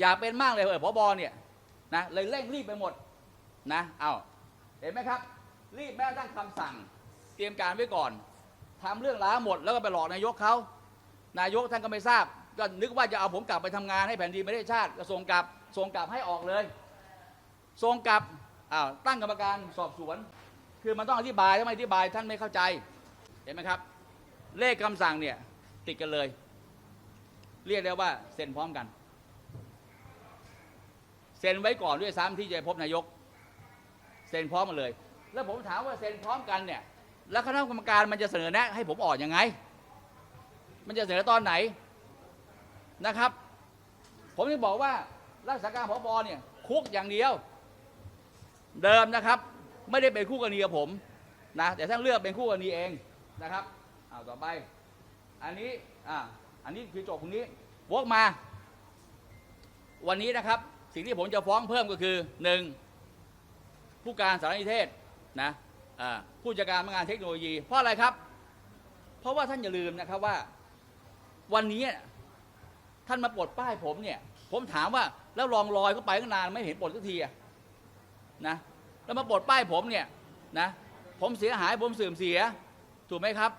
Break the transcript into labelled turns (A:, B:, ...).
A: อยากเป็นมากเลยเออพบอเนี่ยนะเลยเร่งรีบไปหมดนะเอาเห็นไหมครับ รีบแม้กระทั่งคำสั่ง เตรียมการไว้ก่อนทำเรื่องล้าหมดแล้วก็ไปหลอกนายกเขานายกท่านก็ไม่ทราบ ก็นึกว่าจะเอาผมกลับไปทำงานให้แผ่นดินประเทศชาติก็ส่งกลับส่งกลับให้ออกเลยส่งกลับอ้าวตั้งกรรมการสอบสวน คือมันต้องอธิบายถ้าไมอธิบายท่านไม่เข้าใจเห็นไหมครับ เลขคำสั่งเนี่ยติดกันเลย เรียกได้ว่าเซ็นพร้อมกัน เซ็นไว้ก่อนด้วยซ้ำที่จะพบนายก เซ็นพร้อมมาเลย แล้วผมถามว่าเซ็นพร้อมกันเนี่ย แล้วคณะกรรมการมันจะเสนอแนะให้ผมออกยังไง มันจะเสนอตอนไหนนะครับ ผมจะบอกว่ารักษาการพบเนี่ยคุกอย่างเดียว เดิมนะครับ ไม่ได้เป็นคู่กรณีกับผมนะแต่ท่านเลือกเป็นคู่กรณีเองนะครับเอาต่อไปอันนี้อ่าอันนี้คือจบตรงนี้วกมา วันนี้นะครับ สิ่งที่ผมจะฟ้องเพิ่มก็คือหนึ่งผู้การสารนิเทศนะผู้จัดการงานเทคโนโลยี เพราะอะไรครับ เพราะว่าท่านอย่าลืมนะครับว่าวันนี้ท่านมาปลดป้ายผมเนี่ยผมถามว่าแล้วลองลอยเข้าไปตั้งนานไม่เห็นปลดสักทีนะแล้วมาปลดป้ายผมเนี่ยนะผมเสียหายผมเสื่อมเสียถูกไหมครับ